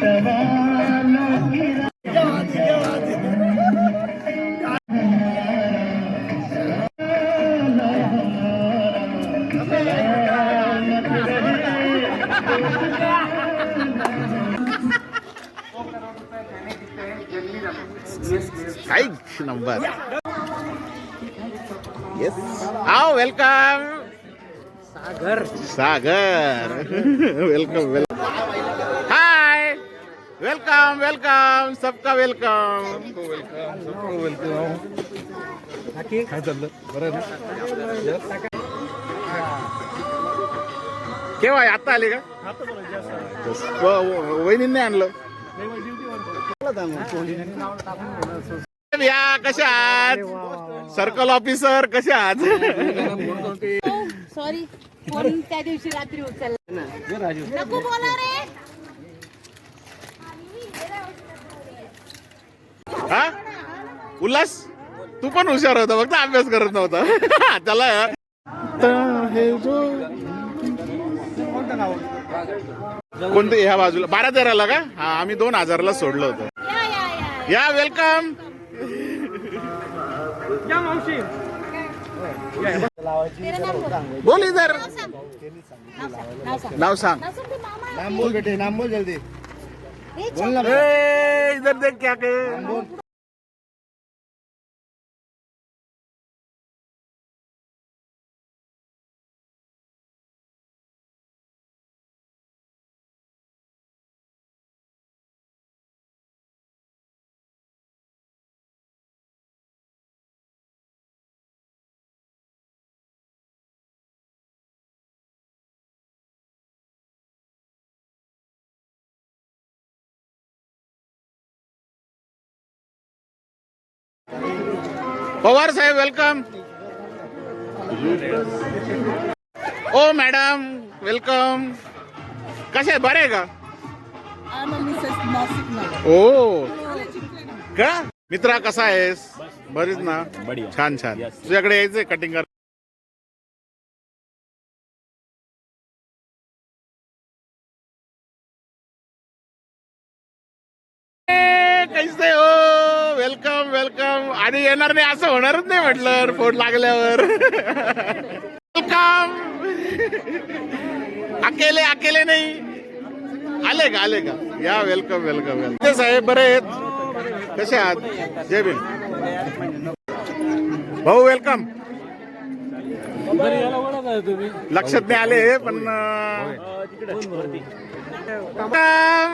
सवा number yes आओ welcome Sagar Sagar welcome welcome hi welcome welcome सबका welcome काय चाललं बरं ना केव्हा आहे? आता आले का वहिनींनी आणलं या कशा आहात? सर्कल ऑफिसर कशा आहात? सॉरी फोन त्या दिवशी रात्री उचलला. नको बोला रे. हा? उल्हास तू पण हुशार होता फक्त अभ्यास करत नव्हता. त्याला हे जो. कोणते ह्या बाजूला. बारा तेराला का? हा आम्ही दोन हजारला सोडलं होतं. या वेलकम बोल इधर नाव सांग. नाम बोल बेटे नाम बोल जल्दी. बोल ना इधर देख क्या के पवार साहेब वेलकम ओ मॅडम वेलकम कसे आहे बरे का? ओ. का? मित्रा कसा आहेस? बरीच ना? छान छान. तुझ्याकडे यायचंय कटिंग वेलकम वेलकम. आणि येणार नाही असं होणारच नाही म्हटलं फोन लागल्यावर. वेलकम. अकेले अकेले नाही. आले का आले का? या वेलकम वेलकम वेलकम. साहेब बरे आहेत. कसे आहात? जय भीम. भाऊ वेलकम. लक्षात नाही आले पण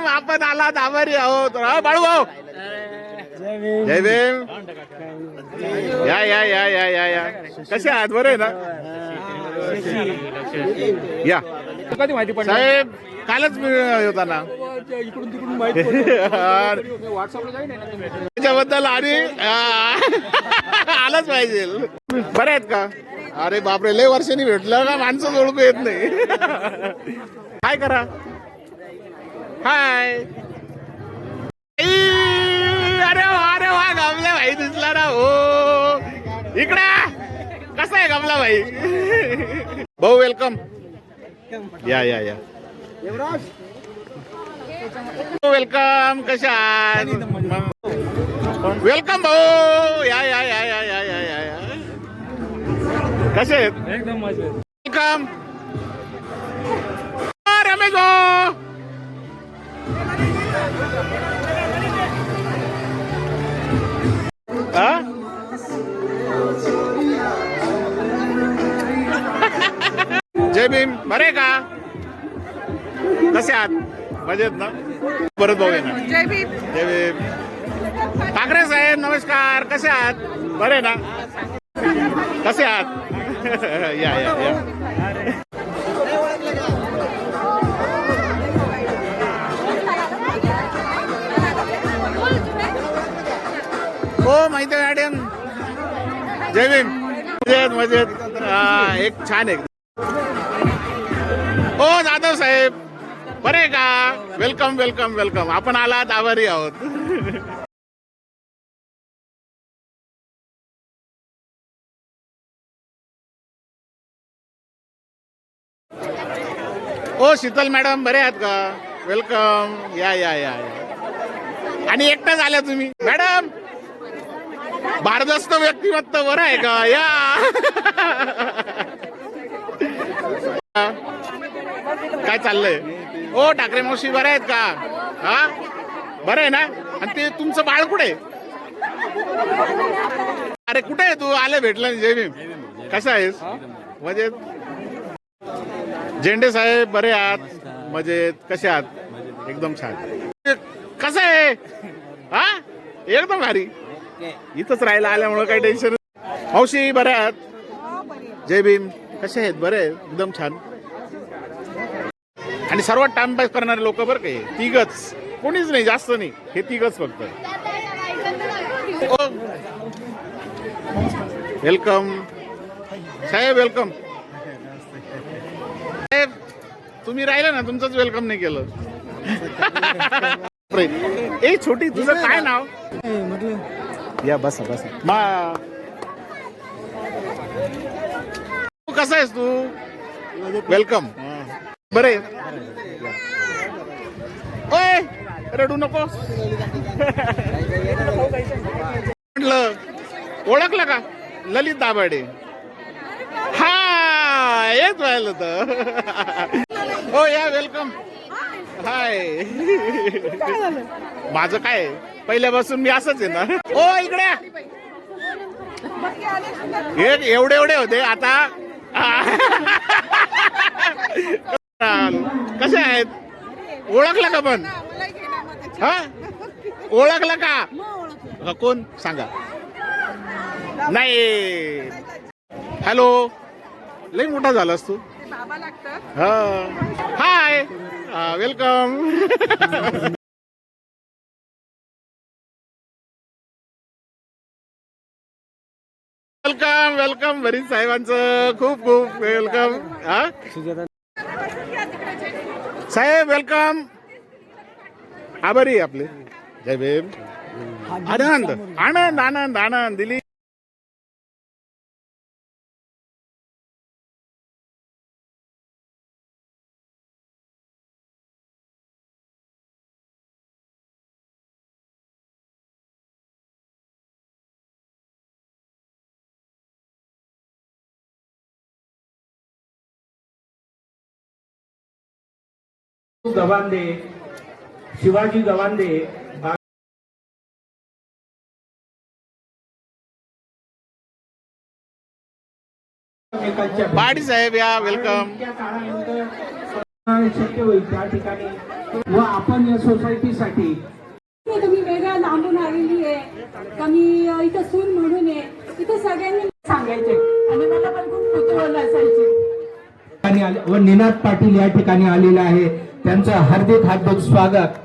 आपण आलात आभारी आहोत. बाळू भाऊ. जय भीम. या या या या या या. कसे आहात? बरे ना? या. कधी माहिती पडलं? साहेब कालच होता ना इकडून तिकडून माहिती ना त्याच्याबद्दल आणि आलंच पाहिजे. बरे आहेत का? अरे बापरे लय वर्षांनी भेटलं का? माणसं ओळखू येत नाही. काय करा. हाय. इकडे कसा आहे गमला भाई भाऊ वेलकम या या या वेलकम कशा वेलकम भाऊ या या या या या या या या कसे आहेत एकदम मजेत वेलकम आ, रमेश भाऊ जय भीम. बरे का? कसे आहात? मजेत ना? परत भाऊ येणार जय भीम. जय भीम. ठाकरे साहेब नमस्कार. कसे आहात? बरे ना? कसे आहात? या या या. हो माहिती मॅडम जय भीम. मजेत मजेत. एक छान एक हो जाधव साहेब. बरे का? वेलकम वेलकम वेलकम आपण आलात आभारी आहोत. ओ शीतल मॅडम बरे आहात का? वेलकम या या या या. आणि एकटाच आल्या तुम्ही. मॅडम भारदस्त व्यक्तिमत्व बरं आहे का? या. काय चाललंय? ओ ठाकरे मावशी बरे आहेत का? हा? बरं आहे ना? आणि ते तुमचं बाळ कुठे अरे कुठे आहे तू? आले भेटला नाही जय कसा आहेस? मजेत? झेंडे साहेब बरे आहात? मजेत? कसे आहात? एकदम छान. कसं आहे? हा? एकदम भारी. इथंच राहायला आल्यामुळे काही टेन्शन मावशी बरे आहात? जय भीम. कसे आहेत? बरे आहेत? एकदम छान. आणि सर्वात टाइमपास करणारे लोक बरं काही तिघच. कोणीच नाही जास्त नाही. हे तिघच फक्त. वेलकम. साहेब वेलकम. साहेब तुम्ही राहिले ना तुमचंच वेलकम नाही केलं. ए छोटी तुझं काय नाव? या बसा बसा. मा तू कसा आहेस तू? वेलकम बरे. ओय रडू नको म्हटलं ओळखलं का? ललित दाभाडे. हा येत राहिलं तर. हो या वेलकम हाय. माझं काय पहिल्यापासून मी असंच आहे ना. ओ इकडे या. हे एवढे एवढे होते. आता कसे आहेत? ओळखलं का पण? हा? ओळखलं का? कोण? सांगा. नाही. हॅलो. लई मोठा झालास तू. हा हाय. वेलकम. वेलकम वेलकम भरीत साहेबांचं. खूप खूप वेलकम. हा? साहेब वेलकम. आभारी आपले. जय भीम. आनंद आनंद आनंद आनंद. दिली गवांदे शिवाजी गवांदे पाडी साहेब या वेलकम शक्य होईल त्या ठिकाणी. व आपण या सोसायटीसाठी तुम्ही वेगळ्या लांबून आलेली आहे. का मी अ, इथं सून म्हणून आहे. इथं सगळ्यांनी सांगायचे. आणि मला पण खूप कुतूहल असायची. व निनाद पाटील या ठिकाणी आलेले आहे. त्यांचं हार्दिक हार्दिक स्वागत.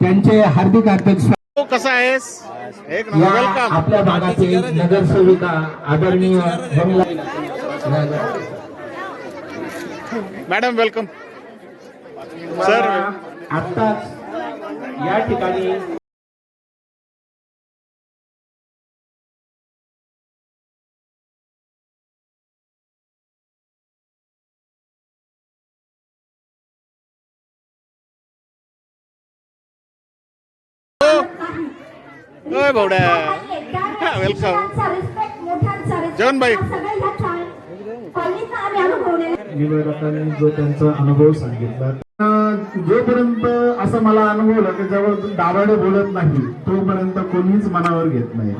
त्यांचे हार्दिक हार्दिक स्वागत. तू कसा आहेस? एक या आपल्या भागाचे नगरसेविका आदरणीय मॅडम वेलकम सर आत्ताच या ठिकाणी ओय भावड्या. वेलकम जेवण बाई जो त्यांचा अनुभव सांगितला जोपर्यंत असं मला अनुभवलं की जेव्हा दाभाडे बोलत नाही तोपर्यंत कोणीच मनावर घेत नाही.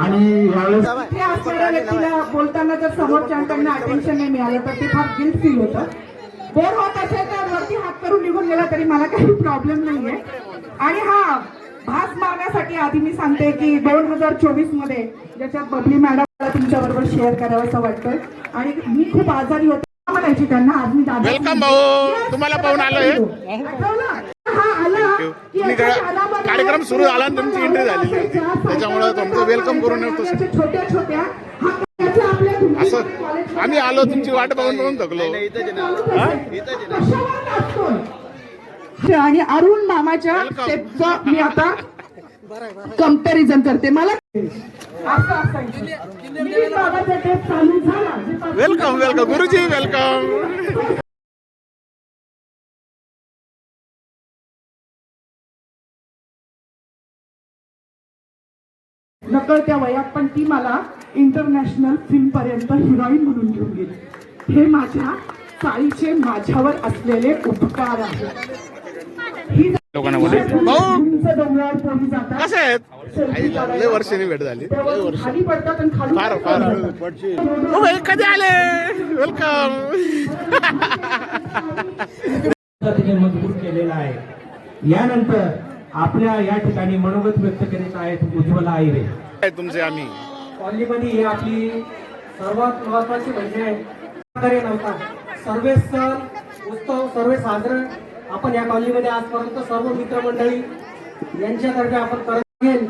आणि यावेळेस ते असणाऱ्या व्यक्तीला बोलताना जर समोरच्यांकडनं अटेन्शन नाही मिळालं तर ते फार गिल्ट फील होतं. बोर होत असेल तर वरती हात करून निघून गेला तरी मला काही प्रॉब्लेम नाहीये. आणि हा भास मारण्यासाठी आधी मी सांगते की दोन हजार चोवीसमध्ये ज्याच्यात बबली मॅडम मला तुमच्या बरोबर शेअर करावं असं वाटतं आणि मी खूप आजारी होते म्हणायची त्यांना. आज मी दादा. तुम्हाला पाहून आलोय. हा आला. कार्यक्रम सुरू झाला आणि तुमची झालेली होती. त्याच्यामुळे तुमचं welcome करून येतो. छोट्या छोट्या. हा असं आम्ही आलो तुमची वाट बघून बघून थकलो? आणि अरुण मामाच्या स्टेपचा मी आता कंपॅरिझन करते. मला वेलकम वेलकम गुरुजी वेलकम नकळत्या वयात पण ती मला इंटरनॅशनल फिल्म पर्यंत हिरोईन म्हणून घेऊन गेली. हे माझ्या साईचे माझ्यावर असलेले उपकार आहेत. लोकांना कसे आहेत? वर्षांनी भेट झाली. फार फार. भाई कधी आले? वेलकम मजबूत केलेला आहे. यानंतर आपल्या या ठिकाणी मनोगत व्यक्त करीत आहेत उज्ज्वला आईरे. तुमचे आम्ही. कॉलनीमध्ये ही आपली सर्वात महत्वाची म्हणजे नव्हता. सर्व सण उत्सव सर्व साजरं. आपण या कॉलनीमध्ये आजपर्यंत सर्व मित्रमंडळी यांच्यातर्फे आपण करत येईल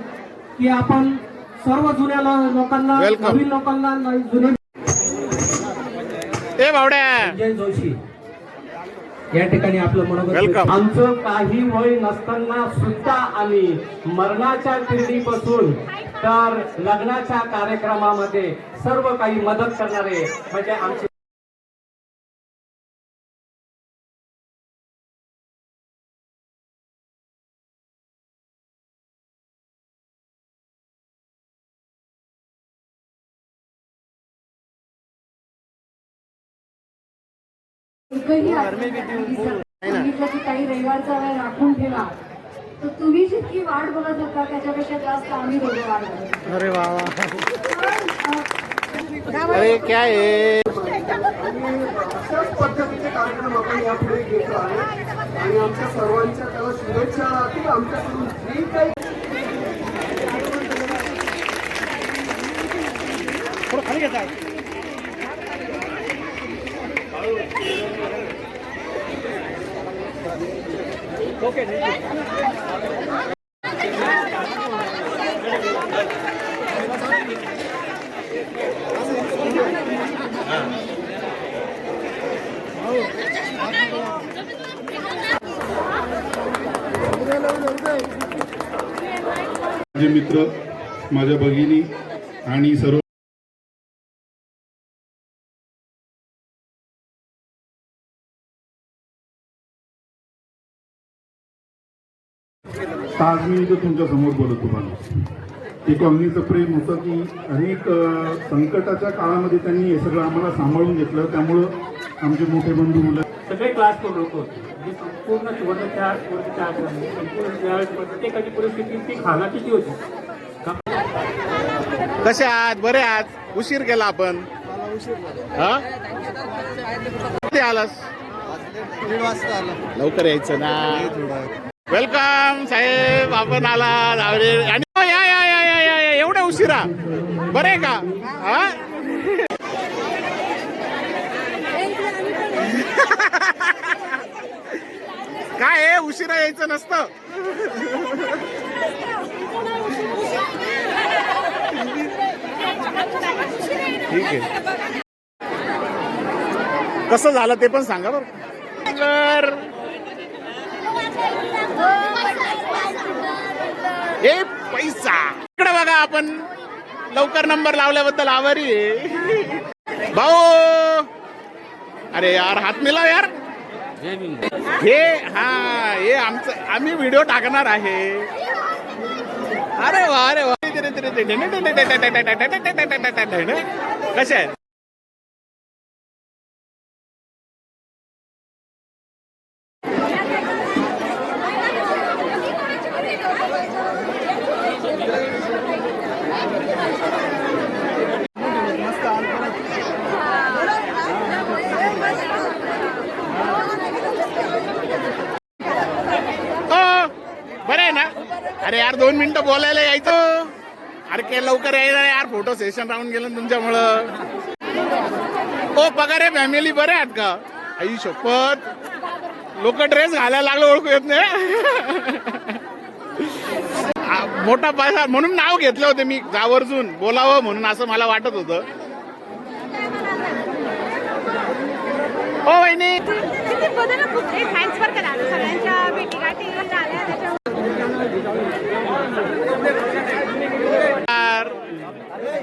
की आपण सर्व जुन्या लोकांना. नवीन लोकांना जुने संजय जोशी या ठिकाणी आपलं मनोगत. आमचं काही वय नसताना सुद्धा आम्ही मरणाच्या पिढीपासून तर लग्नाच्या कार्यक्रमामध्ये सर्व काही मदत करणारे म्हणजे आमचे काही रविवारचा वेळ राखून ठेवा. तर तुम्ही जितकी वाट बघत होता त्याच्यापेक्षा जास्त आम्ही दोघे वाट बघत अरे वा. अरे क्या आहे अशाच पद्धतीचे कार्यक्रम आपण यापुढे घेत आणि आमच्या सर्वांच्या त्याला शुभेच्छा राहतील. आमच्याकडून जे काही माझे मित्र माझ्या भगिनी आणि सर्व आज मी इथं तुमच्यासमोर बोलत तुम्हाला. ते कॉलनीचं प्रेम होतं की अनेक संकटाच्या काळामध्ये त्यांनी हे सगळं आम्हाला सांभाळून घेतलं. त्यामुळं आमचे मोठे बंधू मुलं सगळे क्लास लोक होते. जी संपूर्ण शेवटच्या शेवटच्या आठवड्यामध्ये संपूर्ण त्यावेळेस प्रत्येकाची परिस्थिती ती खालाचीची होती. कसे आहात? बरे आहात? उशीर केला आपण. हा? कधी आलास? दीड वाजता आला. लवकर यायचं ना. थोडा वेलकम साहेब आपण आला. जावरे आणि या या या या या या एवढ्या उशिरा. बरं का? हा? काय आहे उशिरा यायचं नसतं? ठीक आहे. कसं झालं ते पण सांगा बरं. हे पैसा. इकडे बघा आपण. लवकर नंबर लावल्याबद्दल आभारी भाऊ. अरे यार हात मिलाव यार. हे हा हे आमचं आम्ही व्हिडिओ टाकणार आहे. अरे वा अरे वा. कसे आहेत हो बरं आहे ना अरे यार दोन मिनिटं बोलायला यायचं. अरे काय लवकर यायला यार फोटो सेशन राहून गेलं तुमच्यामुळं. ओ पगार आहे फॅमिली बरे आहेत का आई शपथ. लोक ड्रेस घालायला लागलं ओळखू येत नाही. मोठा पैसा म्हणून नाव घेतलं होतं मी जावर्जून. बोलावं म्हणून असं मला वाटत होतं. ओ वहिनी किती बदल खूप थँक्स बरं का दादा सगळ्यांच्या भेटीगाठी आल्या त्याच्यामुळे यार. मग हे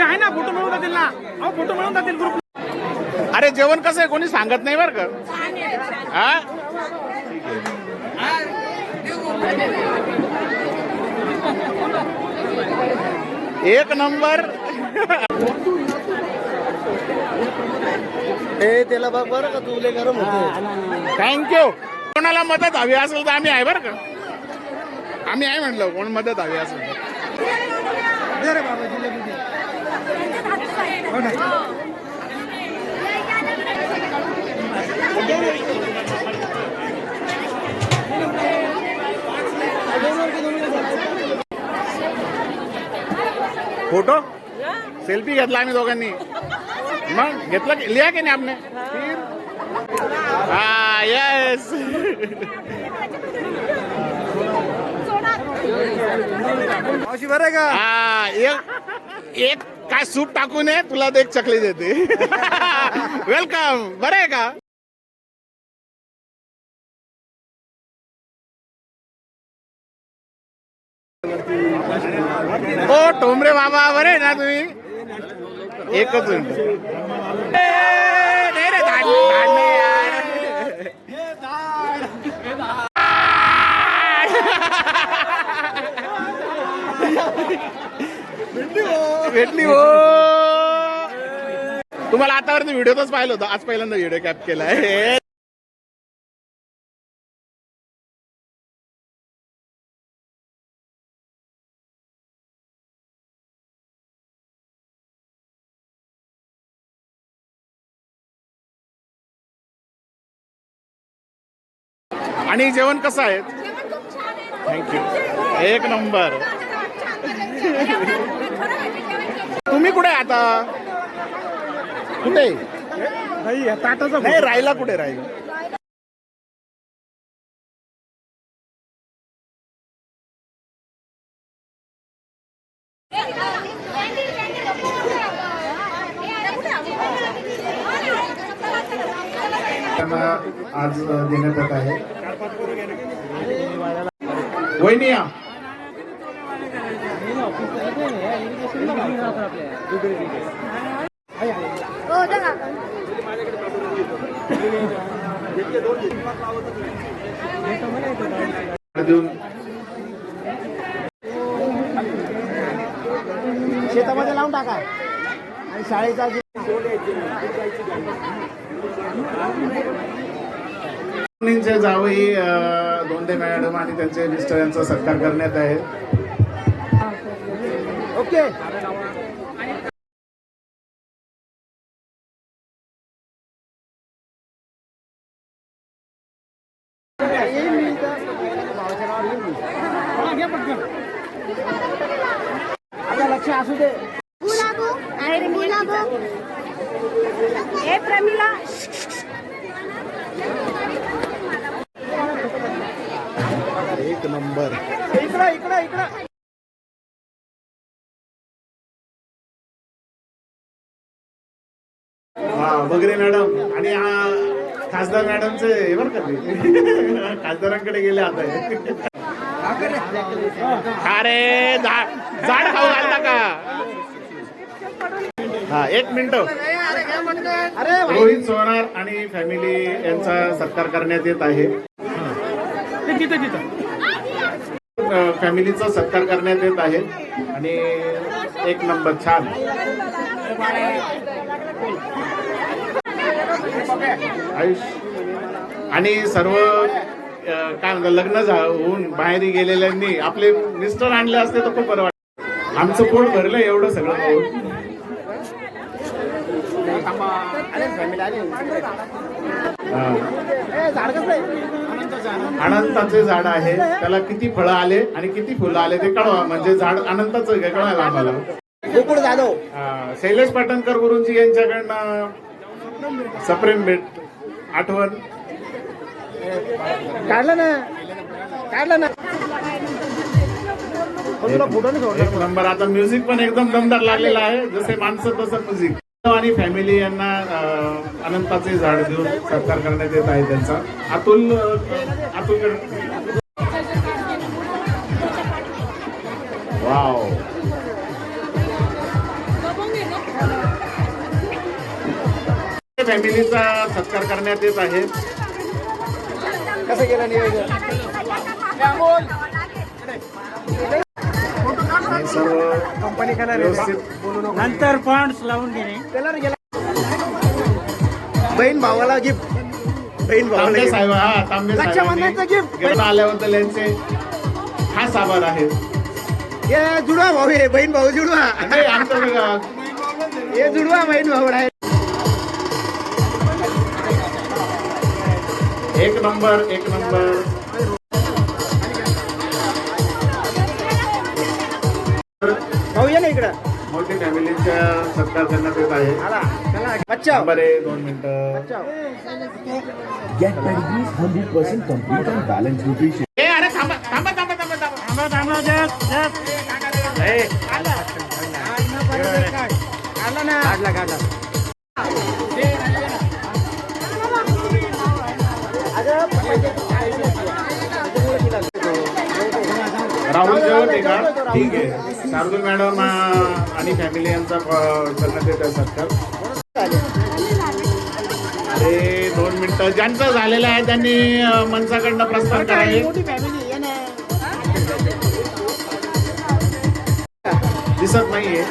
आहे ना फोटो मिळून जातील ना. अहो फोटो मिळून जातील ग्रुप अरे जेवण कसं आहे? कोणी सांगत नाही बरं का? हा? एक नंबर. ए त्याला बघ बरं का तुले गरम होते थँक्यू कोणाला मदत हवी असेल तर आम्ही आहे बरं का? आम्ही आहे म्हटलं कोण मदत हवी असेल दे रे बाबा जिलेबी दे. फ़ोटो? सेल्फी घेतला आम्ही दोघांनी. मग घेतला की- लिहा की नाही आपने? हा. येस मावशी बरं आहे का? हा एक एक काय सूप टाकून ये तुला एक चकली देते. वेलकम बरं आहे का? ओ टोमरे बाबा बरे ना तुम्ही? एकच मिनिट. ए, नाही रे धाड धाड नाही यार भेटली हो. तुम्हाला आतावरती व्हिडिओतच पाहिलं होतं. आज पहिल्यांदा व्हिडिओ कॅप केलाय. आणि जेवण कसं आहे? थँक्यू एक नंबर. तुम्ही कुठे आता? कुठे? नाही राहिला कुठे राहिला? त्यांना आज देण्यात येत आहे. वहिनी या देऊन शेतामध्ये लावून टाका. आणि शाळेचा जावई दोंडे मॅडम आणि त्यांचे मिस्टर यांचा सत्कार करण्यात आहे. ओके येईल मी इथं. भावाच्या नावावर येईल मी. हा, घे पटकन. आता लक्ष असू दे गुलाबो ए प्रमिला. एक नंबर. इकडं इकडं इकडं. हा बगरे मॅडम. आणि हा खासदार मॅडमचे हे बरं का. खासदारांकडे गेले आता हे. अरे झाड झाड खाऊ घालता का? हा एक मिनिट. अरे रोहित सोनार आणि फॅमिली यांचा सत्कार करण्यात येत आहे. फॅमिलीचा सत्कार करण्यात येत आहे. आणि एक नंबर छान. आयुष. आणि सर्व काय म्हणतात लग्न होऊन बाहेर गेलेल्यांनी आपले मिस्टर आणले असते तर खूप बरं वाटत आमचं पोट भरलं एवढं सगळं अनंताचे झाड आहे. त्याला किती फळं आले आणि किती फुलं आले ते कळवा. म्हणजे झाड अनंताचं आहे, कळवायला आम्हाला. गोकुळ जाधव. शैलेश पाटणकर गुरुजी यांच्याकडनं सप्रेम भेट. आठवण. काढलं ना. काढलं ना. एक नंबर. आता म्युझिक पण एकदम दमदार लागलेला आहे. जसे माणसं तसं म्युझिक आणि फॅमिली यांना अनंताचे झाड देऊन सत्कार करण्यात येत आहे त्यांचा. अतुल अतुल वाव फॅमिलीचा सत्कार करण्यात येत आहे. कसं गेलं नियोजन? कंपनी व्यवस्थित. नंतर पॉइंट्स लावून घेणे कलर गेला. बहीण भावाला गिफ्ट बहीण भावाला तांबे gift. साहेब हा तांबे रक्षाबंधनचं साहेबांनी gift. घेऊन आल्याबद्दल यांचे खास आभार आहेत हे जुडवा भाऊ हे बहीण भाऊ जुडवा. हे जुडवा बहीण भाऊ आहे एक नंबर एक नंबर. ये ना इकडं. मोठी फॅमिलीच्या सत्कार करण्यात येत आहे आला चला बच्चा आहे दोन मिनिटं. Get Pedigree's 100% complete and balanced nutrition. ए अरे थांबा थांबा थांबा थांबा थांबा. थांबा थांबा जस्ट जस्ट ए, काढला ना. काढला काढला. राहुल जेवण आहे का? ठीक आहे. शार्दूल मॅडम आणि फॅमिली यांचा करण्यात येत सत्कार अरे दोन मिनिटं. ज्यांचं झालेलं आहे त्यांनी मनसाकडनं प्रस्थान करावे. दिसत नाहीये.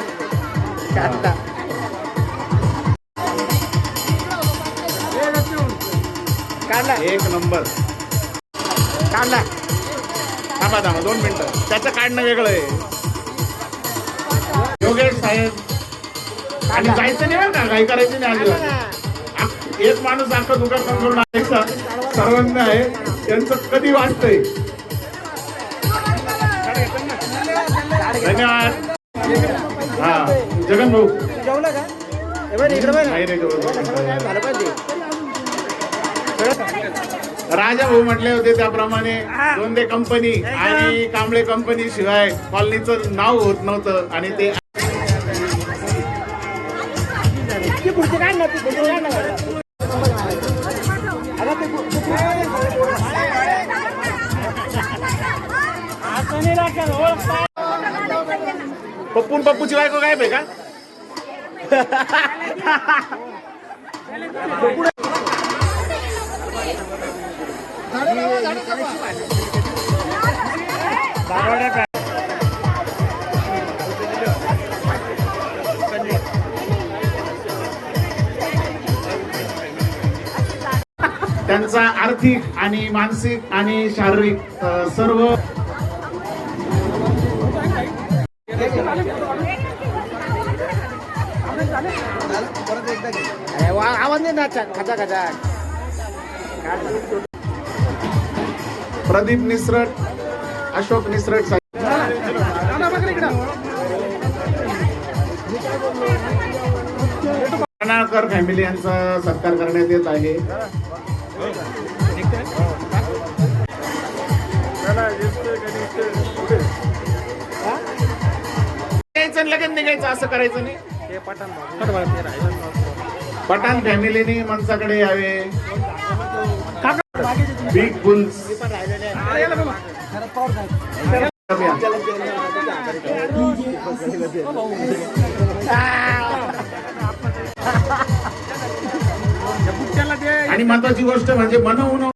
एक नंबर. काढला. थांबा थांबा दोन मिनिटं. त्याचं काढणं वेगळं आहे. योगेश साहेब आणि जायचं नाही का? काही करायचं नाही एक माणूस अख्खं दुकान बंद करून आणायचा सर्वांना आहे. त्यांचं कधी वाचतंय? धन्यवाद. हा जगन भाऊ. जेवलं का? हे बघ इकडं बघ. ना. नाही. रे जेवण. झालं पाहिजे राजा भाऊ म्हटले होते त्याप्रमाणे दोंदे कंपनी आणि कांबळे कंपनी शिवाय कॉलनीचं नाव होत नव्हतं आणि ते पप्पून पप्पूची बायको काय का त्यांचा आर्थिक आणि मानसिक आणि शारीरिक सर्व आवाज नाही ना खचा खचा प्रदीप निसरट अशोक निसरट साहेब. फॅमिली यांचा सत्कार करण्यात येत आहे. लगेच निघायचं असं करायचं नाही. पठाण फॅमिलीने माणसाकडे यावे. बिग बुल्स आणि महत्वाची गोष्ट म्हणजे मनवून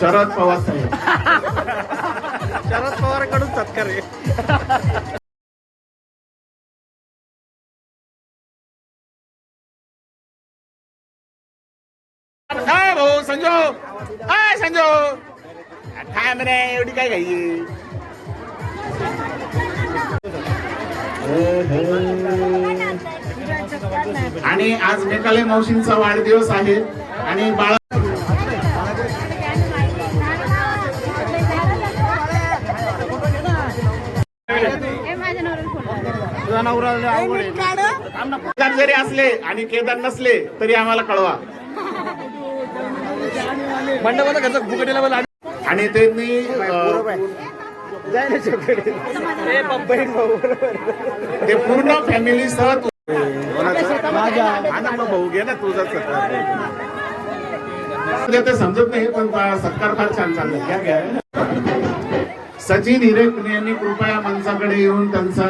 शरद पवार साहेब. शरद पवारकडून सत्कार संजो! हाय संजो! काय म्हणे? एवढी काय घाई? आणि आज मेकाले मावशींचा वाढदिवस आहे. आणि बाळा जरी असले आणि केदार नसले तरी आम्हाला कळवा. मंडपाचा खर्च फुकटीला बोला. आणि त्यांनी ते पूर्ण फॅमिली सह माझा भाऊ घे ना तुझा सत्कार ते समजत नाही पण सत्कार फार छान चालला. घ्या घ्या. सचिन हिरे यांनी कृपया माणसाकडे येऊन त्यांचा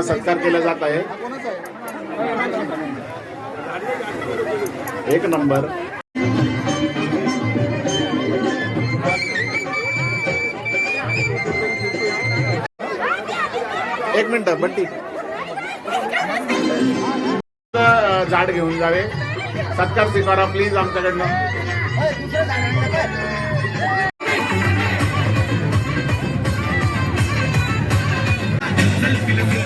त्यांचा सत्कार केला जात आहे. एक नंबर. एक मिनिट बट्टी झाड घेऊन जावे. सत्कार स्वीकारा प्लीज आमच्याकडनं. हळू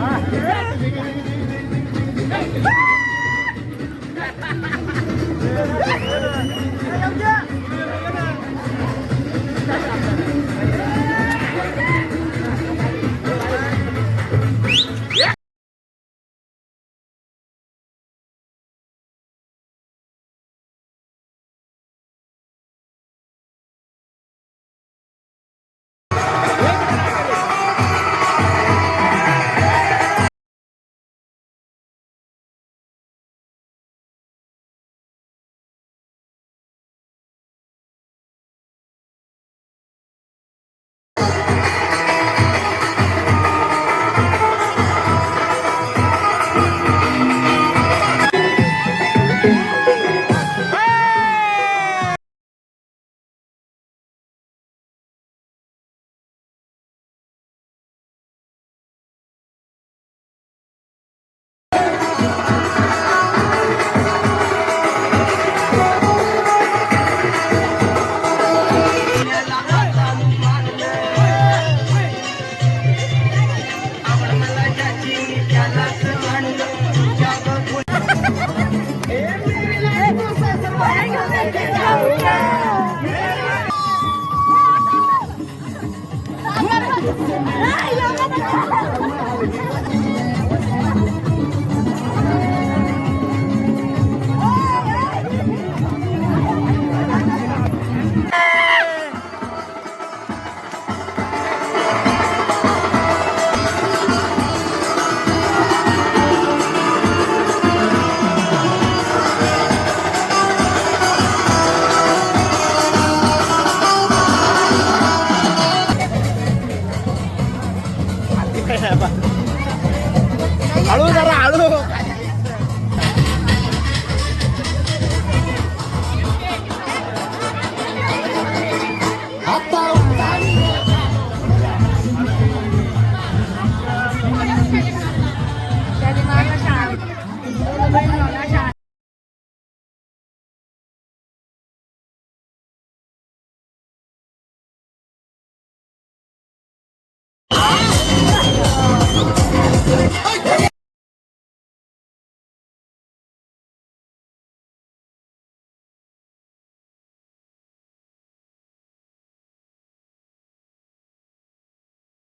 Ah,